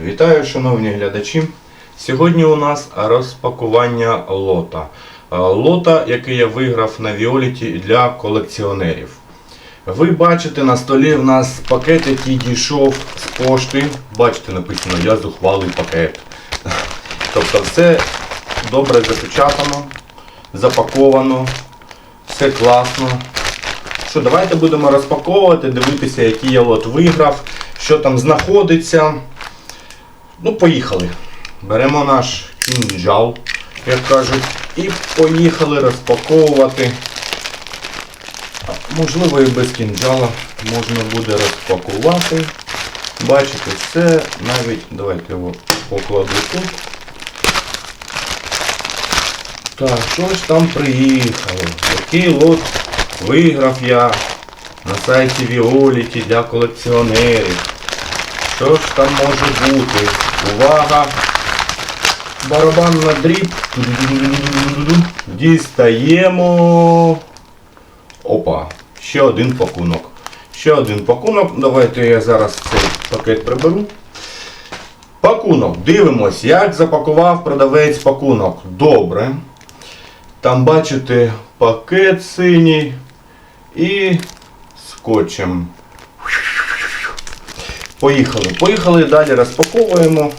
Вітаю, шановні глядачі. Сьогодні у нас розпакування лота. Лота, який я виграв на Віоліті для колекціонерів. Ви бачите на столі в нас пакет, який дійшов з пошти. Бачите, написано Я зухвалий пакет. Тобто все добре запечатано, запаковано, все класно. Що, давайте будемо розпаковувати, дивитися, який я лот виграв, що там знаходиться. Ну, поїхали. Беремо наш кінжал, як кажуть, і поїхали розпаковувати. Можливо, і без кінжала можна буде розпакувати. Бачите, все, навіть давайте його покладу тут. Так, що ж там приїхало? Який лот виграв я на сайті Віоліті для колекціонерів? Що ж там може бути? Увага! Барабан на дріб. Дістаємо. Опа, ще один пакунок. Ще один пакунок. Давайте я зараз цей пакет приберу. Пакунок. Дивимось, як запакував продавець пакунок. Добре. Там бачите пакет синій і скотчем. Поїхали. Поїхали далі розпаковуємо.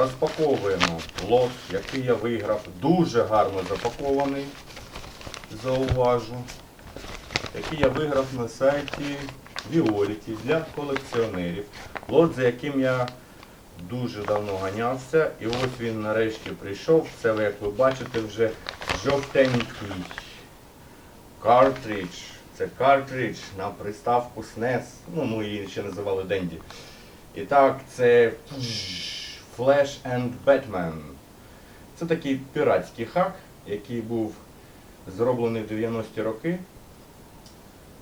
Розпаковуємо лот, який я виграв. Дуже гарно запакований. Зауважу. Який я виграв на сайті Віоліті для колекціонерів. Лот, за яким я дуже давно ганявся. І ось він нарешті прийшов. Це, як ви бачите, вже жовтенький картридж. Це картридж на приставку SNES. Ну, ми її ще називали Денді. І так, це Flash and Batman. Це такий піратський хак, який був зроблений в 90-ті роки.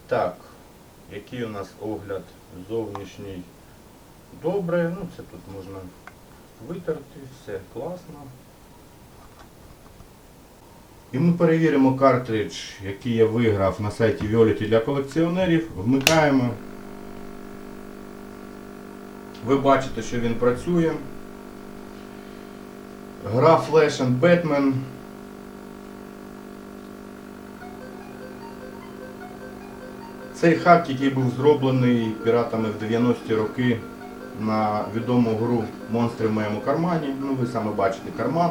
Так, який у нас огляд зовнішній добре. Ну, це тут можна витерти, все класно. І ми перевіримо картридж, який я виграв на сайті Violet для колекціонерів. Вмикаємо. Ви бачите, що він працює. Гра Flash and Batman. Цей хак, який був зроблений піратами в 90-ті роки на відому гру Монстри в моєму кармані. Ну, ви саме бачите карман.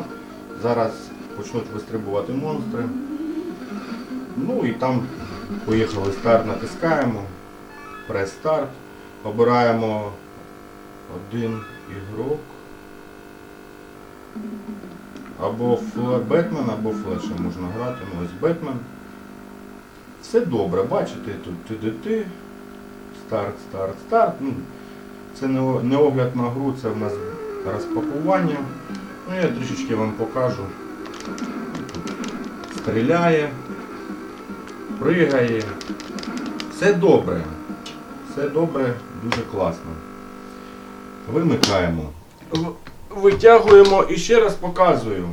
Зараз почнуть вистрибувати монстри. Ну і там поїхали старт, натискаємо. Прес-старт. Обираємо один ігрок. Або Бетмен, або флеша можна грати. Ну, ось Бетмен. Все добре, бачите, тут ти-ти-ти. Старт, старт, старт. Ну, це не, огляд на гру, це в нас розпакування. Ну, я трішечки вам покажу. Стріляє, пригає. Все добре. Все добре, дуже класно. Вимикаємо. Витягуємо і ще раз показую.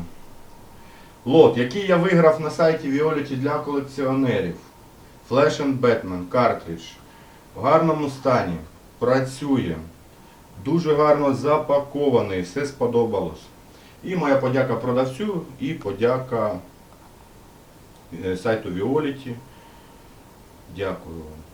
Лот, який я виграв на сайті Violet для колекціонерів. Flash and Batman, картридж. В гарному стані. Працює. Дуже гарно запакований. Все сподобалось. І моя подяка продавцю і подяка е, сайту Violet. Дякую вам.